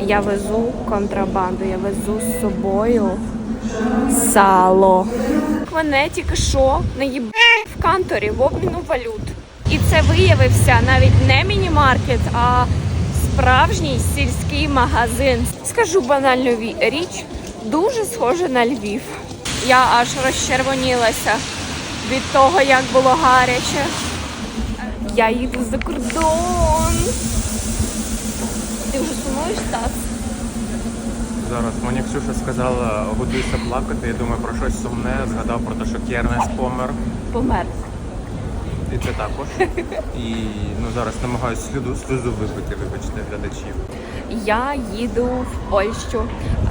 Я везу контрабанду, я везу з собою сало. Мене тільки що наїб в канторі в обміну валют. І це виявився навіть не міні-маркет, а справжній сільський магазин. Скажу банальну річ, дуже схоже на Львів. Я аж розчервонілася від того, як було гаряче. Я їду за кордон. Ти вже сумуєш, Стас? Зараз мені Ксюша сказала, годуйся плакати. Я думаю про щось сумне. Згадав про те, що Кернес помер. Помер. І це також. І ну зараз намагаюся сліду сльозу вибити, вибачте, глядачів. Я їду в Польщу,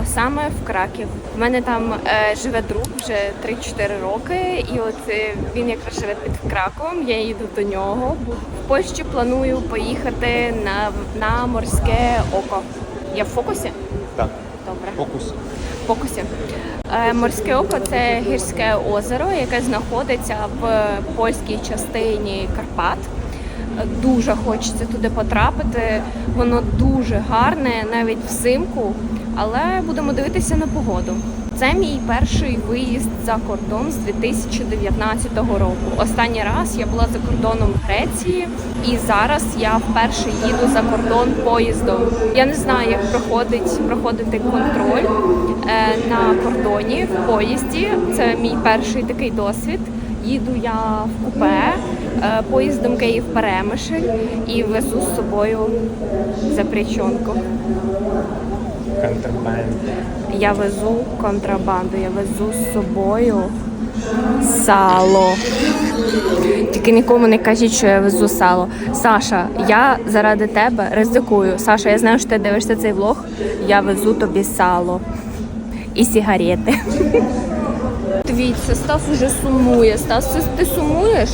а саме в Краків. У мене там е, живе друг вже 3-4 роки, і от е, він якраз живе під Краковом. Я їду до нього. В Польщу планую поїхати на, на морське око. Я в фокусі? Так, Добре. фокус. фокусі. Е, Морське око це гірське озеро, яке знаходиться в польській частині Карпат. Дуже хочеться туди потрапити. Воно дуже гарне, навіть взимку, але будемо дивитися на погоду. Це мій перший виїзд за кордон з 2019 року. Останній раз я була за кордоном в Греції, і зараз я вперше їду за кордон поїздом. Я не знаю, як проходить проходити контроль е, на кордоні в поїзді. Це мій перший такий досвід. Їду я в купе е, поїздом Київ Перемишль і везу з собою запрячонку. Контрабанд. Я везу контрабанду, я везу з собою сало. Тільки нікому не кажіть, що я везу сало. Саша, я заради тебе ризикую. Саша, я знаю, що ти дивишся цей влог. Я везу тобі сало і сігарети. Дивіться, Стас уже сумує. Стас, ти сумуєш?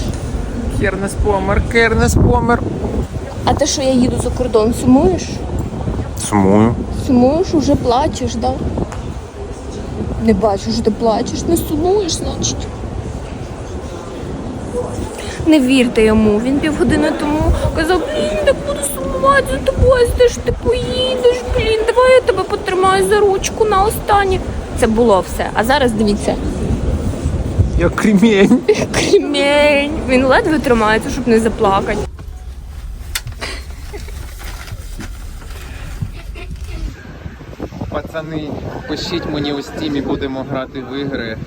Кернес помер, Кернес помер. А те, що я їду за кордон, сумуєш? Сумую. Сумуєш, уже плачеш, да? Не бачу, що ти плачеш, не сумуєш, значить. Не вірте йому. Він півгодини тому казав, блін, так буду сумувати за тобою, де ж ти поїдеш, блін, давай я тебе потримаю за ручку на останнє. Це було все. А зараз дивіться. Я кремінь. Кремень. Він ледве тримається, щоб не заплакати. Пацани, пишіть мені у стімі, будемо грати в ігри.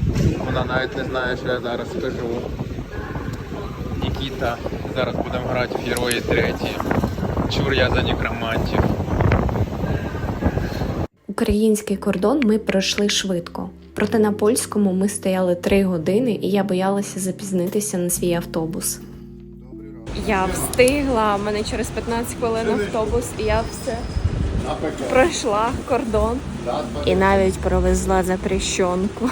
Вона навіть не знає, що я зараз скажу. Нікіта, зараз будемо грати в герої треті. Чур я за некромантів. Український кордон ми пройшли швидко. Проте на польському ми стояли три години, і я боялася запізнитися на свій автобус. Я встигла, мене через 15 хвилин автобус, і я все пройшла кордон і навіть провезла запрещенку.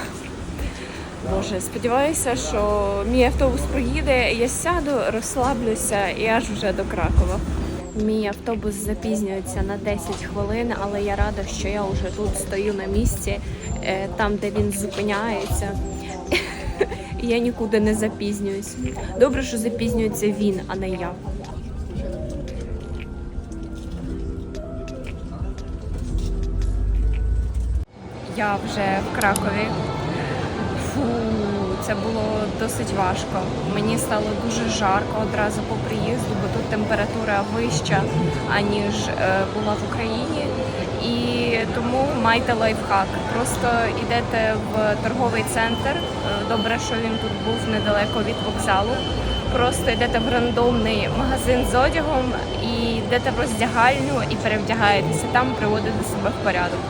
Боже, сподіваюся, що мій автобус проїде, я сяду, розслаблюся і аж вже до Кракова. Мій автобус запізнюється на 10 хвилин, але я рада, що я вже тут стою на місці, е, там, де він зупиняється. Я нікуди не запізнююсь. Добре, що запізнюється він, а не я. Я вже в Кракові. Фу, це було досить важко. Мені стало дуже жарко одразу по приїзду, бо тут температура вища, аніж е, була в Україні. І тому майте лайфхак. Просто йдете в торговий центр. Е, Добре, що він тут був недалеко від вокзалу. Просто йдете в рандомний магазин з одягом і йдете в роздягальню і перевдягаєтеся там, приводите себе в порядок.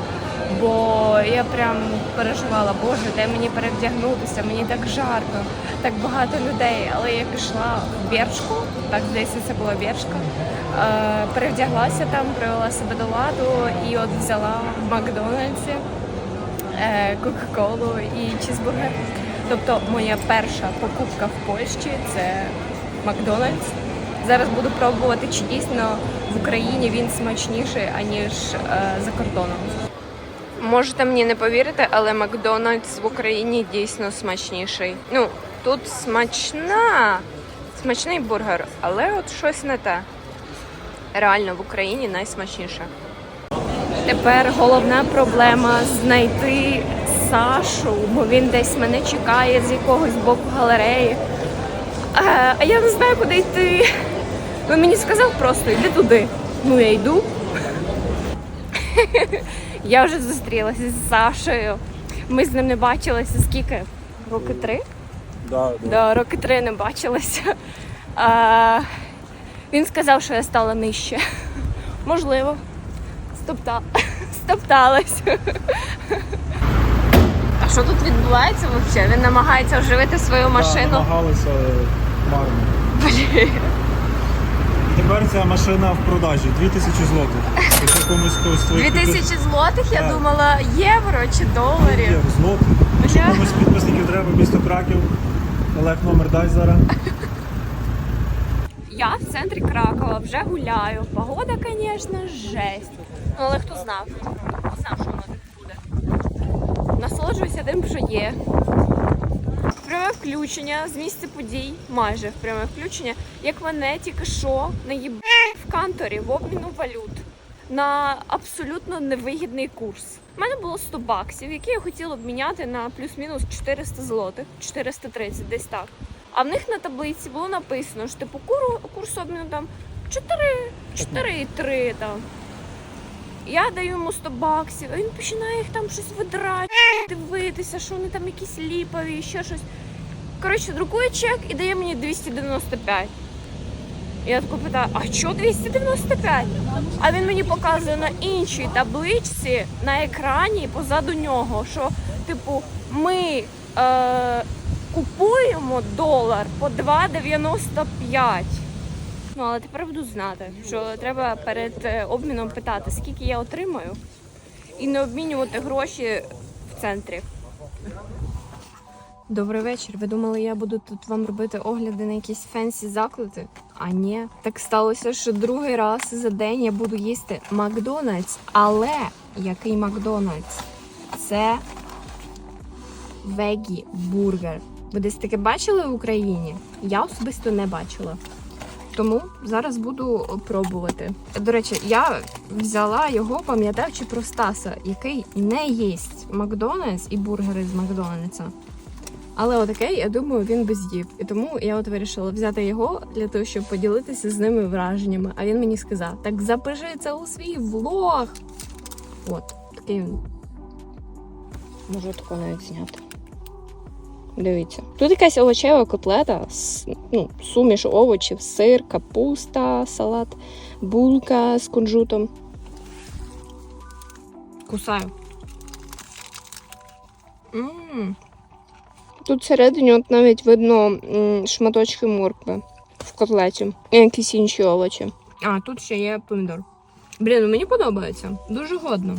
Бо я прям переживала, боже, де мені перевдягнутися, мені так жарко, так багато людей. Але я пішла в Бершку, так здається, це була Бершка, е, перевдяглася там, привела себе до ладу і от взяла в Макдональдсі е, Кока-Колу і чізбургер. Тобто моя перша покупка в Польщі це Макдональдс. Зараз буду пробувати, чи дійсно в Україні він смачніший, аніж е, за кордоном. Можете мені не повірити, але Макдональдс в Україні дійсно смачніший. Ну, тут смачна, смачний бургер, але от щось не те. Реально в Україні найсмачніше. Тепер головна проблема знайти Сашу, бо він десь мене чекає з якогось боку галереї. А, а я не знаю, куди йти. Він мені сказав просто йди туди. Ну я йду. Я вже зустрілася з Сашею. Ми з ним не бачилися скільки? Роки три? Да, да. Да, роки три не бачилися. А, він сказав, що я стала нижче. Можливо. Стопта... Стопталась. А що тут відбувається взагалі? Він намагається оживити свою Да, машину. намагалися марно. Блін. Тепер ця машина в продажі 2000 злотих. Якщо комусь з твоїх 2000 злотих, я Так. думала, євро чи доларів. підписників- злотих. Якщо Бля. комусь з підписників треба місто Краків, Олег номер дай зараз. Я в центрі Кракова вже гуляю. Погода, звісно, жесть. Ну, але хто знав? Хто знав, що воно так буде. Насолоджуюся тим, що є. Пряме включення з місця подій, майже в пряме включення, як мене тільки що наїб в канторі в обміну валют на абсолютно невигідний курс. У мене було 100 баксів, які я хотіла обміняти на плюс-мінус 400 злотих, 430, десь так. А в них на таблиці було написано, що типу курс обміну там 4, 4,3 там. Я даю йому 100 баксів, а він починає їх там щось видрати, дивитися, що вони там якісь ліпові, ще щось. Коротше, друкує чек і дає мені 295. Я тако питаю, а що 295? А він мені показує на іншій табличці на екрані позаду нього, що, типу, ми е, купуємо долар по 2,95. Ну, але тепер буду знати, що треба перед е, обміном питати, скільки я отримаю, і не обмінювати гроші в центрі. Добрий вечір. Ви думали, я буду тут вам робити огляди на якісь фенсі заклади? А ні, так сталося, що другий раз за день я буду їсти Макдональдс. Але який Макдональдс? Це вегі бургер. Ви десь таке бачили в Україні? Я особисто не бачила. Тому зараз буду пробувати. До речі, я взяла його, пам'ятаючи про Стаса, який не їсть Макдональдс і бургери з Макдональдса. Але отакий, я думаю, він би з'їв. І тому я от вирішила взяти його для того, щоб поділитися з ними враженнями. А він мені сказав: так запиши це у свій влог. От, такий він. Можу тако навіть зняти. Дивіться. Тут якась овочева котлета, ну, суміш овочів, сир, капуста, салат, булка з кунжутом. Кусаю. М. Тут всередині от навіть видно м, шматочки моркви в котлеті. І якісь інші овочі. А, тут ще є помідор. Блін, ну мені подобається. Дуже годно.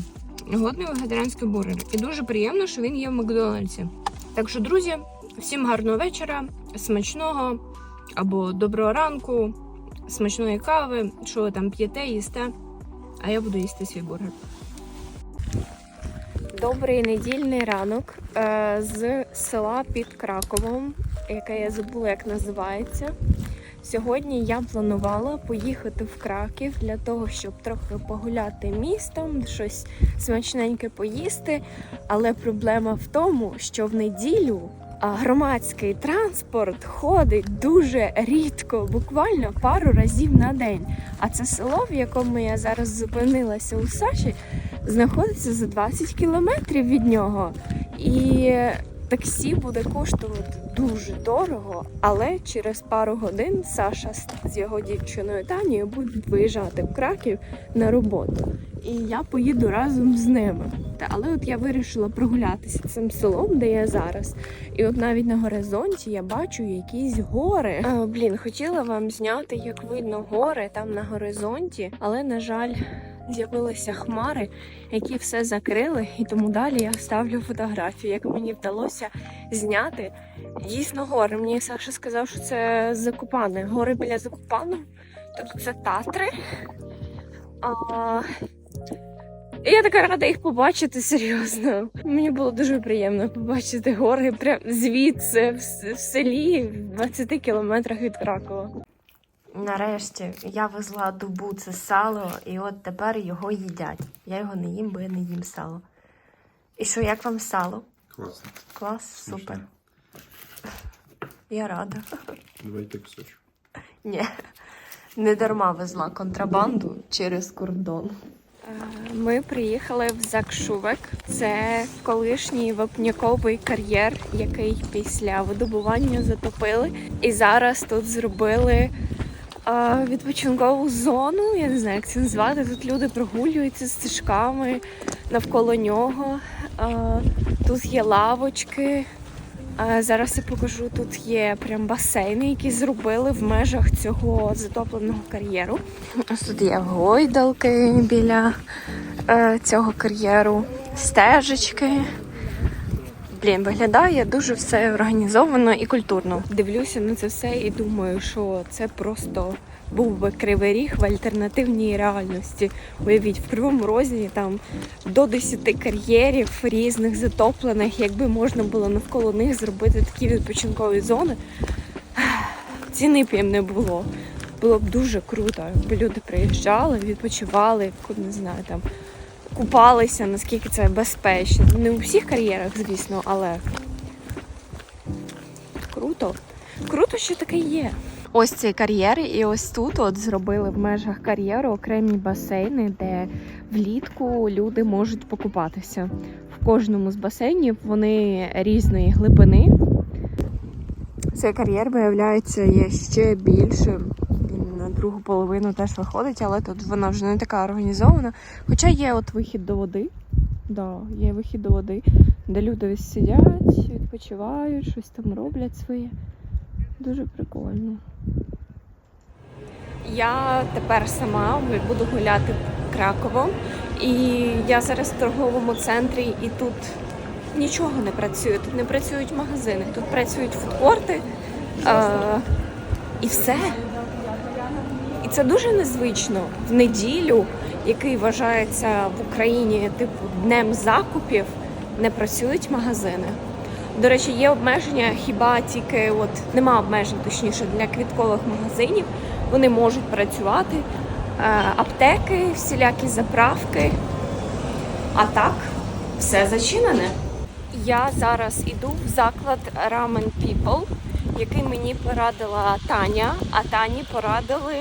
Годний вегетаріанський бургер. І дуже приємно, що він є в Макдональдсі. Так що, друзі, всім гарного вечора, смачного або доброго ранку, смачної кави, що ви там п'єте, їсте. А я буду їсти свій бургер. Добрий недільний ранок е, з села під Краковом, яке я забула, як називається. Сьогодні я планувала поїхати в Краків для того, щоб трохи погуляти містом, щось смачненьке поїсти. Але проблема в тому, що в неділю громадський транспорт ходить дуже рідко, буквально пару разів на день. А це село, в якому я зараз зупинилася у Саші, знаходиться за 20 кілометрів від нього. І таксі буде коштувати дуже дорого, але через пару годин Саша з- його дівчиною Танією будуть виїжджати в Краків на роботу. І я поїду разом з ними. Та але от я вирішила прогулятися цим селом, де я зараз. І от навіть на горизонті я бачу якісь гори. А, блін, хотіла вам зняти, як видно гори там на горизонті, але на жаль, з'явилися хмари, які все закрили, і тому далі я ставлю фотографії, як мені вдалося зняти дійсно гори. Мені Саша сказав, що це Закупани. Гори біля Закупану. Тобто це Татри. А... Я така рада їх побачити серйозно. Мені було дуже приємно побачити гори прямо звідси, в селі, в 20 кілометрах від Кракова. Нарешті я везла дубу це сало, і от тепер його їдять. Я його не їм, бо я не їм сало. І що, як вам сало? Класно. Клас, супер. Я рада. Давайте кусочок. Ні, не дарма везла контрабанду через кордон. Ми приїхали в Закшувек. Це колишній вапняковий кар'єр, який після видобування затопили. І зараз тут зробили е, відпочинкову зону. Я не знаю, як це назвати. Тут люди прогулюються стежками навколо нього. Тут є лавочки. Зараз я покажу, тут є прям басейни, які зробили в межах цього затопленого кар'єру. Ось тут є гойдалки біля е, цього кар'єру, стежечки. Блін, виглядає дуже все організовано і культурно. Дивлюся на це все і думаю, що це просто був би кривий ріг в альтернативній реальності. Уявіть, в кривому розі там до 10 кар'єрів різних затоплених, якби можна було навколо них зробити такі відпочинкові зони. Ціни б їм не було. Було б дуже круто, якби люди приїжджали, відпочивали, не знаю, там купалися, наскільки це безпечно. Не у всіх кар'єрах, звісно, але круто. Круто, що таке є. Ось цей кар'єр, і ось тут от зробили в межах кар'єру окремі басейни, де влітку люди можуть покупатися. В кожному з басейнів вони різної глибини. Цей кар'єр, виявляється, є ще більшим. Другу половину теж виходить, але тут вона вже не така організована. Хоча є от вихід до води. Да, є вихід до води, де люди ось сидять, відпочивають, щось там роблять своє. Дуже прикольно. Я тепер сама буду гуляти Краковом. І я зараз в торговому центрі, і тут нічого не працює. Тут не працюють магазини, тут працюють фудкорти е- і все. Це дуже незвично в неділю, який вважається в Україні типу днем закупів, не працюють магазини. До речі, є обмеження хіба тільки от нема обмежень, точніше, для квіткових магазинів. Вони можуть працювати. Е, аптеки, всілякі заправки. А так, все зачинене. Я зараз іду в заклад Ramen People, який мені порадила Таня, а Тані порадили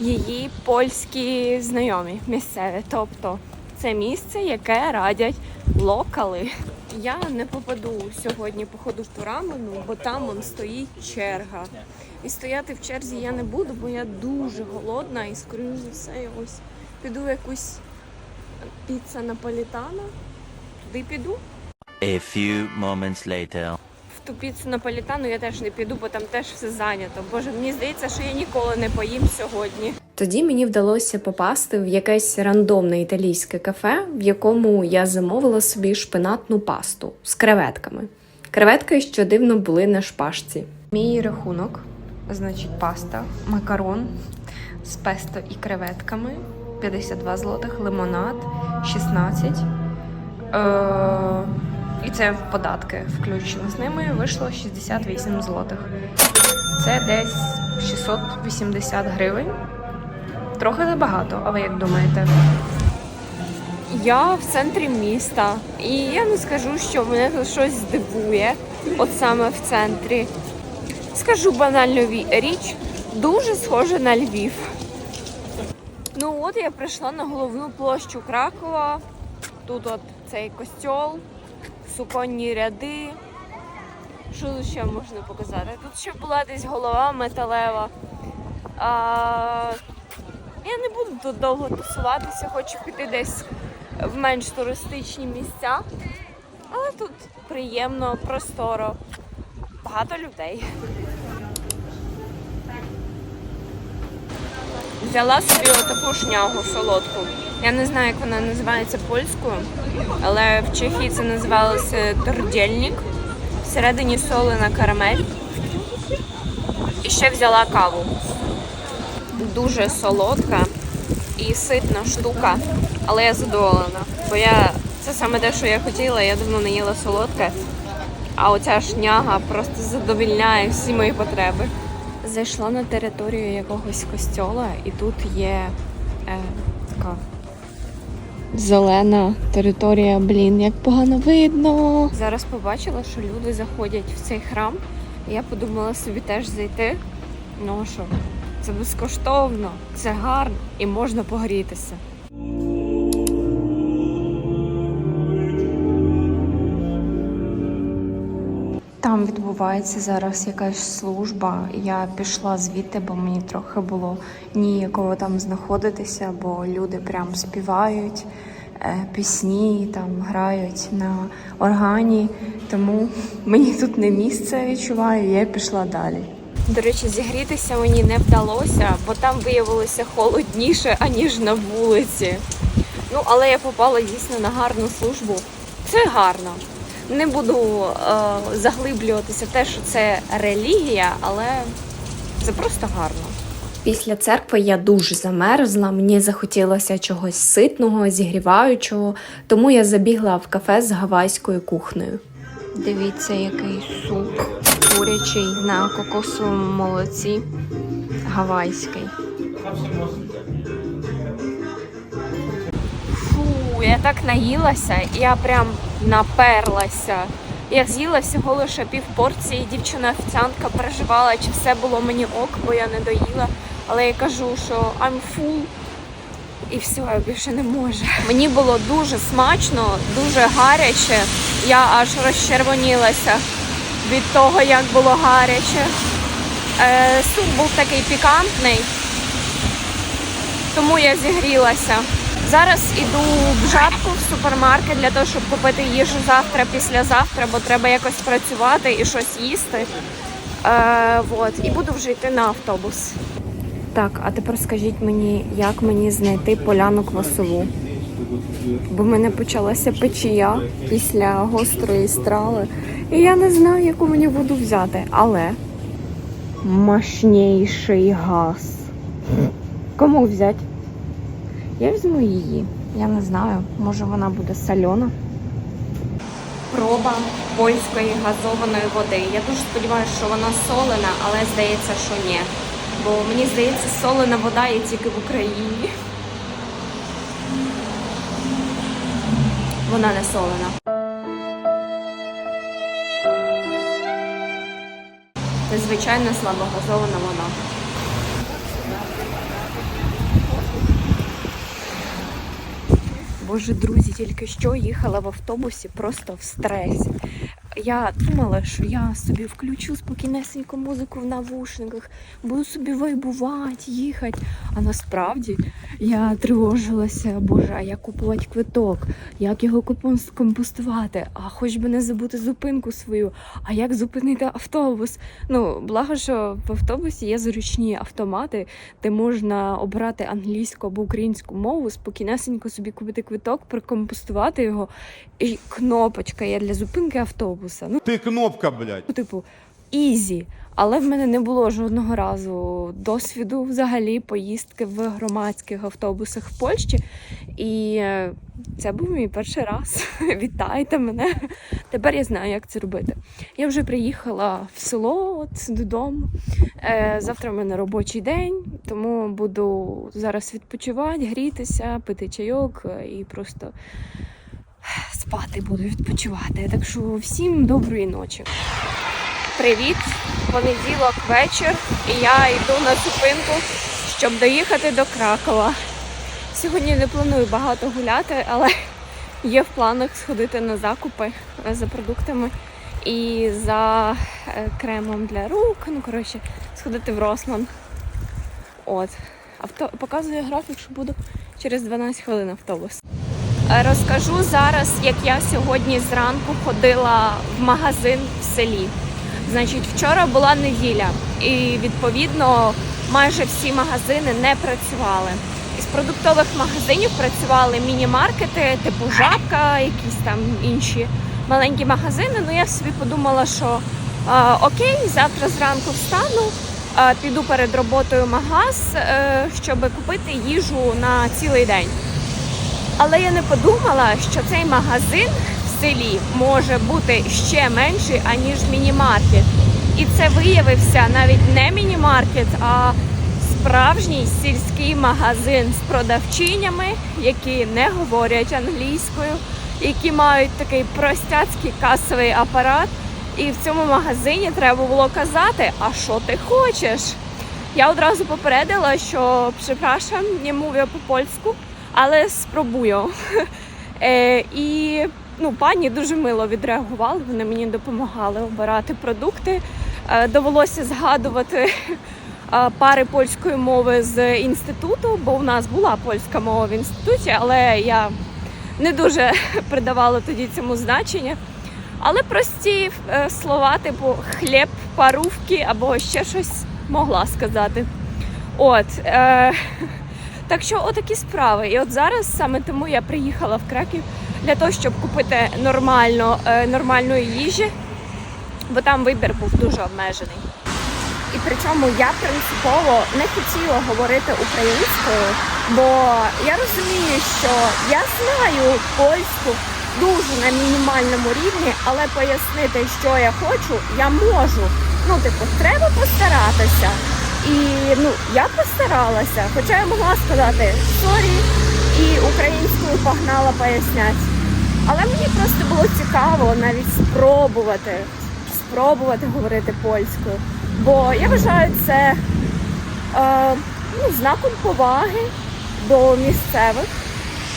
її польські знайомі місцеві. Тобто це місце, яке радять локали. Я не попаду сьогодні походу в ту рамену, бо там он стоїть черга. І стояти в черзі я не буду, бо я дуже голодна і скоріш за все ось піду в якусь піца наполітана. Туди піду. A few moments later. Ту піцу наполітану я теж не піду, бо там теж все зайнято. Боже, мені здається, що я ніколи не поїм сьогодні. Тоді мені вдалося попасти в якесь рандомне італійське кафе, в якому я замовила собі шпинатну пасту з креветками. Креветки, що дивно, були на шпажці. Мій рахунок, значить, паста, макарон з песто і креветками, 52 злотих, лимонад 16. Е- і це в податки включено з ними вийшло 68 злотих. Це десь 680 гривень. Трохи забагато, а ви як думаєте? Я в центрі міста, і я не скажу, що мене тут щось здивує, от саме в центрі. Скажу банальну річ, дуже схоже на Львів. Ну от я прийшла на головну площу Кракова. Тут от цей костьол, суконні ряди. Що тут ще можна показати? Тут ще була десь голова металева. А, я не буду тут довго тусуватися, хочу піти десь в менш туристичні місця. Але тут приємно, просторо, багато людей. Взяла собі таку шнягу солодку. Я не знаю, як вона називається польською, але в Чехії це називалося тордєльник. Всередині солена карамель. І ще взяла каву. Дуже солодка і ситна штука, але я задоволена. Бо я це саме те, що я хотіла, я давно не їла солодке. А оця шняга просто задовільняє всі мої потреби. Зайшла на територію якогось костьола, і тут є е, така зелена територія. Блін, як погано видно. Зараз побачила, що люди заходять в цей храм. Я подумала собі теж зайти. Ну що, це безкоштовно, це гарно і можна погрітися. Там відбувається зараз якась служба. Я пішла звідти, бо мені трохи було ніяково там знаходитися, бо люди прям співають е, пісні, там грають на органі. Тому мені тут не місце відчуваю, я пішла далі. До речі, зігрітися мені не вдалося, бо там виявилося холодніше, аніж на вулиці. Ну, але я попала дійсно на гарну службу. Це гарно. Не буду е, заглиблюватися в те, що це релігія, але це просто гарно. Після церкви я дуже замерзла, мені захотілося чогось ситного, зігріваючого, тому я забігла в кафе з гавайською кухнею. Дивіться, який суп курячий на кокосовому молоці гавайський. Я так наїлася, я прям наперлася. Я з'їла всього лише пів порції. Дівчина-офіціантка переживала, чи все було мені ок, бо я не доїла. Але я кажу, що I'm full. І все, я більше не можу. Мені було дуже смачно, дуже гаряче. Я аж розчервонілася від того, як було гаряче. Е, суп був такий пікантний, тому я зігрілася. Зараз іду в жабку в супермаркет для того, щоб купити їжу завтра, післязавтра, бо треба якось працювати і щось їсти. Е, вот. І буду вже йти на автобус. Так, а тепер скажіть мені, як мені знайти поляну квасову? Бо в мене почалася печія після гострої страви. І я не знаю, яку мені воду взяти. Але мощніший газ. Кому взяти? Я візьму її. Я не знаю, може вона буде сольона. Проба польської газованої води. Я дуже сподіваюся, що вона солена, але здається, що ні. Бо мені здається, солена вода є тільки в Україні. Вона не солена. Це звичайна слабогазована вода. Боже, друзі, тільки що їхала в автобусі просто в стресі. Я думала, що я собі включу спокійнесеньку музику в навушниках, буду собі вайбувати, їхати. А насправді я тривожилася, боже, а як купувати квиток, як його компостувати, а хоч би не забути зупинку свою, а як зупинити автобус. Ну, благо, що в автобусі є зручні автомати, де можна обрати англійську або українську мову, спокійнесенько собі купити квиток, прокомпостувати його, і кнопочка є для зупинки автобуса. Ну, Ты кнопка, блядь. типу, ізі. Але в мене не було жодного разу досвіду взагалі поїздки в громадських автобусах в Польщі. І е, це був мій перший раз. Вітайте мене. Тепер я знаю, як це робити. Я вже приїхала в село от, додому. Е, завтра в мене робочий день, тому буду зараз відпочивати, грітися, пити чайок е, і просто спати буду відпочивати. Так що всім доброї ночі. Привіт! Понеділок вечір, і я йду на зупинку, щоб доїхати до Кракова. Сьогодні не планую багато гуляти, але є в планах сходити на закупи е, за продуктами і за е, кремом для рук. Ну, коротше, сходити в Рослан. От. Авто... Показує графік, що буду через 12 хвилин автобус. Е, Розкажу зараз, як я сьогодні зранку ходила в магазин в селі. Значить, вчора була неділя, і відповідно майже всі магазини не працювали. Із продуктових магазинів працювали міні-маркети, типу жабка, якісь там інші маленькі магазини. Ну я собі подумала, що е, окей, завтра зранку встану, е, піду перед роботою магаз, е, щоб купити їжу на цілий день. Але я не подумала, що цей магазин в селі може бути ще менший, аніж міні-маркет. І це виявився навіть не міні-маркет, а справжній сільський магазин з продавчинями, які не говорять англійською, які мають такий простяцький касовий апарат. І в цьому магазині треба було казати, а що ти хочеш? Я одразу попередила, що прzepraszam, не мовлю по-польську, але спробую. Е, і ну, пані дуже мило відреагували, вони мені допомагали обирати продукти. Е, довелося згадувати е, пари польської мови з інституту, бо у нас була польська мова в інституті, але я не дуже придавала тоді цьому значення. Але прості слова, типу хліб, парувки або ще щось могла сказати. От. Так що отакі справи. І от зараз саме тому я приїхала в Краків для того, щоб купити нормально, е, нормальної їжі, бо там вибір був дуже обмежений. І при цьому я принципово не хотіла говорити українською, бо я розумію, що я знаю польську дуже на мінімальному рівні, але пояснити, що я хочу, я можу. Ну, типу, треба постаратися. І ну, я постаралася, хоча я могла сказати сорі і українською погнала поясняти. Але мені просто було цікаво навіть спробувати, спробувати говорити польською. Бо я вважаю це е, ну, знаком поваги до місцевих.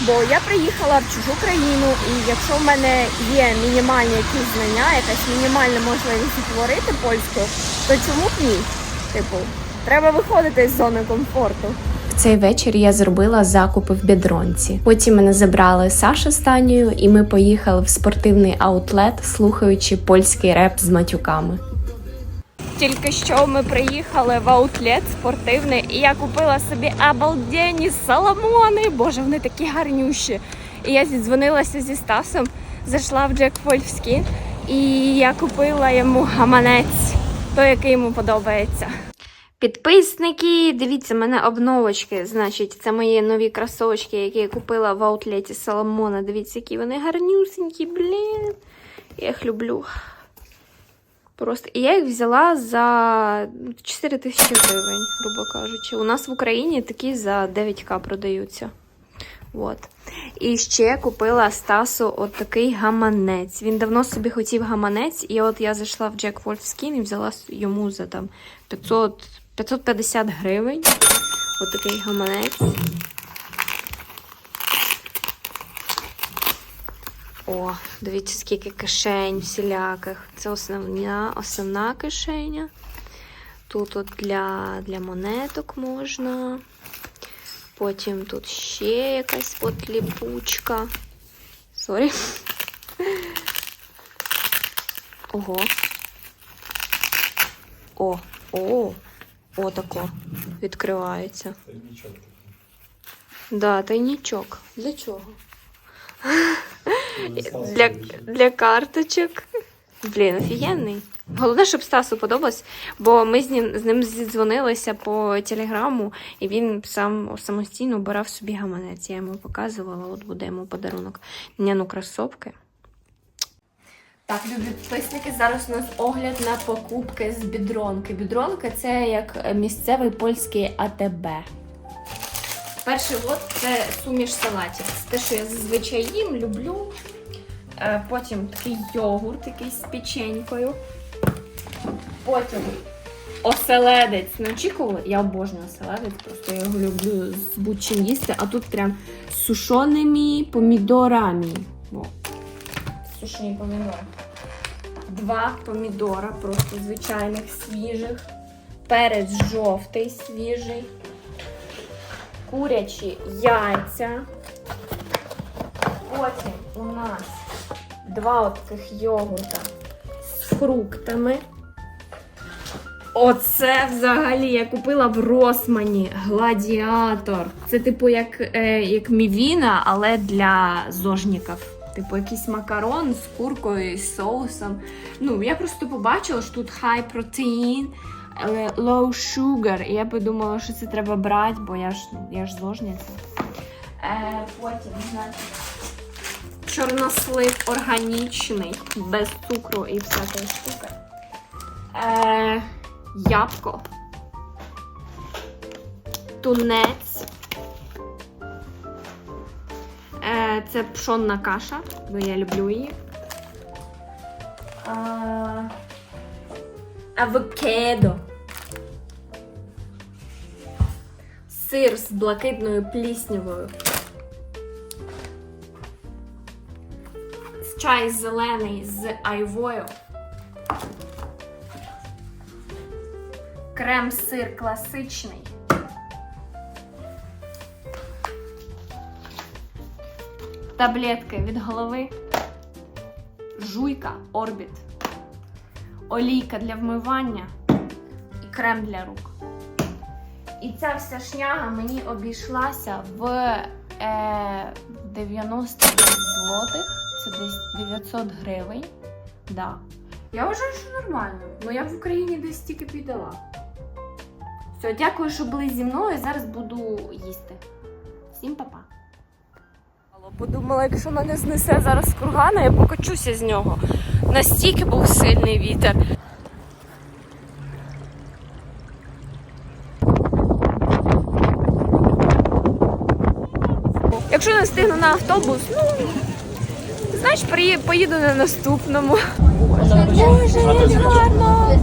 Бо я приїхала в чужу країну, і якщо в мене є мінімальні якісь знання, якась мінімальна можливість говорити польською, то чому б ні? Типу, треба виходити з зони комфорту. В цей вечір я зробила закупи в бідронці. Потім мене забрали Саша з і ми поїхали в спортивний аутлет, слухаючи польський реп з матюками. Тільки що ми приїхали в аутлет спортивний, і я купила собі обалденні соломони. Боже, вони такі гарнющі. І я зідзвонилася зі Стасом, зайшла в Джек Вольфський, і я купила йому гаманець, той, який йому подобається. Підписники, дивіться, мене обновочки. Значить, це мої нові кросовочки, які я купила в аутлеті Соломона. Дивіться, які вони гарнюсенькі, блін. Я їх люблю. Просто і я їх взяла за 4 тисячі гривень, грубо кажучи. У нас в Україні такі за 9к продаються. От. І ще купила Стасу от такий гаманець. Він давно собі хотів гаманець, і от я зайшла в Jack Wolf Skin і взяла йому за там 500, 550 гривень. От такий гаманець. О, дивіться, скільки кишень всіляких. Це основна, основна кишеня. Тут от для, для монеток можна. Потім тут ще якась от ліпучка. Сорі. Ого. О, о, о, тако. Відкривається. Да, тайнічок. Для чого? Для, для карточок. Блін, офігенний. Головне, щоб Стасу подобалось, бо ми з ним, з ним зідзвонилися по телеграму, і він сам самостійно обирав собі гаманець. Я йому показувала, от буде йому подарунок. Няну кросовки. Так, любі підписники, зараз у нас огляд на покупки з бідронки. Бідронка це як місцевий польський АТБ. Перший лот це суміш салатів. Це те, що я зазвичай їм люблю. Е, Потім такий йогурт якийсь з печенькою. Потім оселедець. Не очікувала. Я обожнюю оселедець, просто я його люблю з будь-чим їсти. А тут прям з сушеними помідорами. Сушені помідори. Два помідора, просто звичайних свіжих. Перець жовтий свіжий курячі яйця. Потім у нас два таких йогурта з фруктами. Оце взагалі я купила в Росмані гладіатор. Це типу як, е, як мівіна, але для зожніків. Типу якийсь макарон з куркою і соусом. Ну, я просто побачила, що тут high protein, low sugar. І я подумала, що це треба брати, бо я ж, я ж зожниця. Е, потім, значить, чорнослив органічний, без цукру і всякої штуки. Е, ябко. Тунець. Це пшонна каша, бо я люблю її. Е, авокадо. Сир з блакитною пліснявою. Чай зелений з айвою. Крем-сир класичний. Таблетки від голови. Жуйка Орбіт. Олійка для вмивання і крем для рук. І ця вся шняга мені обійшлася в е, 99 злотих. Це десь 900 гривень. Да. Я вважаю, що нормально. Ну я в Україні десь тільки піддала. Все, дякую, що були зі мною. Зараз буду їсти. Всім па-па. Подумала, якщо мене знесе зараз кургана, я покочуся з нього. Настільки був сильний вітер. Якщо не встигну на автобус, ну приї- поїду на наступному. Боже, як гарно!